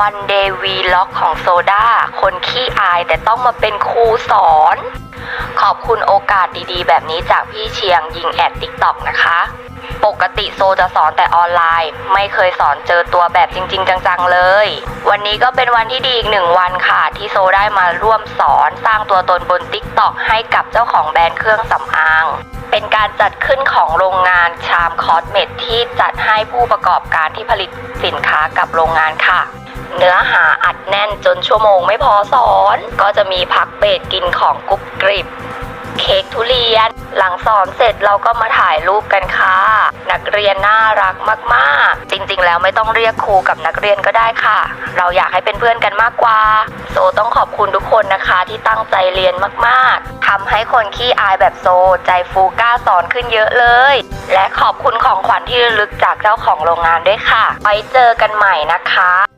วันเดย์วีล็อกของโซดาคนขี้อายแต่ต้องมาเป็นครูสอน ขอบคุณโอกาสดีๆ แบบนี้จากพี่เชียงยิงแอดติ๊กต็อกนะคะ ปกติโซจะสอนแต่ออนไลน์ ไม่เคยสอนเจอตัวแบบจริง ๆ จังๆเลย วันนี้ก็เป็นวันที่ดีอีกหนึ่งวันค่ะ ที่โซได้มาร่วมสอนสร้างตัวตนบน t ิ k t o k ให้กับเจ้าของแบรนด์เครื่องสำอาง เป็นการจัดขึ้นของโรงงานชามคอสเมตที่จัดให้ผู้ประกอบการที่ผลิตสินค้ากับโรงงานค่ะเนื้อหาอัดแน่นจนชั่วโมงไม่พอสอน ก็จะมีพักเบรกกินของกรุบกริบ เค้กทุเรียน หลังสอนเสร็จเราก็มาถ่ายรูปกันค่ะ นักเรียนน่ารักมากๆ จริงๆ แล้วไม่ต้องเรียกครูกับนักเรียนก็ได้ค่ะ เราอยากให้เป็นเพื่อนกันมากกว่า โซต้องขอบคุณทุกคนนะคะที่ตั้งใจเรียนมากๆทำให้คนขี้อายแบบโซใจฟูกล้าสอนขึ้นเยอะเลย และขอบคุณของขวัญที่ระลึกจากเจ้าของโรงงานด้วยค่ะไว้เจอกันใหม่นะคะ